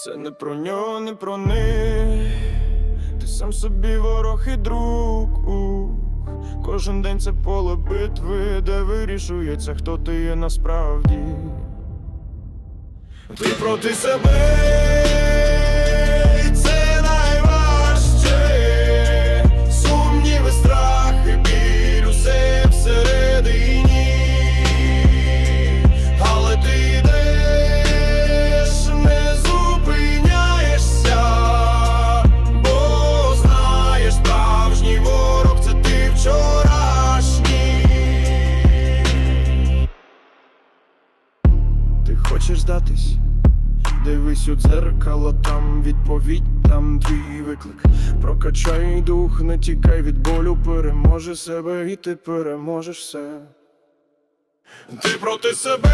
Це не про нього, не про них. Ти сам собі ворог і друг. Кожен день це поле битви, де вирішується, хто ти є насправді. Ти проти себе, хочеш здатись? Дивись у дзеркало, там відповідь, там твій виклик. Прокачай дух, не тікай від болю, переможи себе, і ти переможеш все. Ти проти себе,